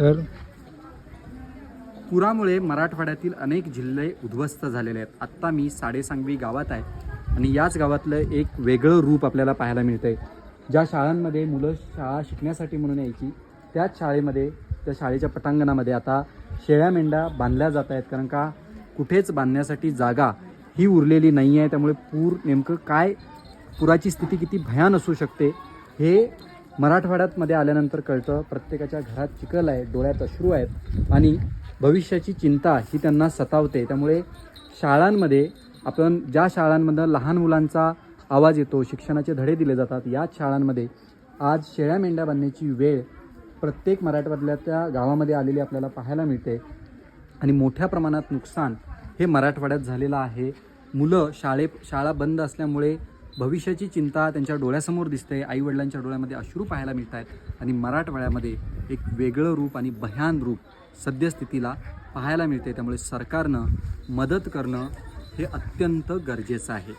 तर पुरामुळे मराठवाड्यातील अनेक जिल्हे उद्ध्वस्त झालेले आहेत. आत्ता मी साडेसांगवी गावात आहे आणि याच गावातलं एक वेगळं रूप आपल्याला पाहायला मिळतं आहे ज्या शाळांमध्ये मुलं शाळा शिकण्यासाठी म्हणून यायची त्याच शाळेमध्ये त्या शाळेच्या पटांगणामध्ये आता शेळ्या मेंढ्या बांधल्या जात आहेत. कारण का कुठेच बांधण्यासाठी जागा ही उरलेली नाही आहे त्यामुळे पूर नेमकं काय पुराची स्थिती किती भयान असू शकते हे मराठवाड्यात मध्ये आल्यानंतर कळतं प्रत्येकाच्या घरात चिखल आहे डोळ्यात अश्रू आहेत आणि भविष्याची चिंता ही त्यांना सतावते. त्यामुळे शाळांमध्ये आपण ज्या शाळांमधनं लहान मुलांचा आवाज येतो शिक्षणाचे धडे दिले जातात याच शाळांमध्ये आज शेळ्या मेंढ्या बांधण्याची वेळ प्रत्येक मराठवाड्यातल्या त्या गावामध्ये आलेली आपल्याला पाहायला मिळते. आणि मोठ्या प्रमाणात नुकसान हे मराठवाड्यात झालेलं आहे. मुलं शाळे शाळा बंद असल्यामुळे भविष्याची चिंता त्यांच्या डोळ्यासमोर दिसते आईवडिलांच्या डोळ्यामध्ये अश्रू पाहायला मिळत आहेत आणि मराठवाड्यामध्ये एक वेगळं रूप आणि भयान रूप सद्यस्थितीला पाहायला मिळते त्यामुळे सरकारनं मदत करणं हे अत्यंत गरजेचं आहे.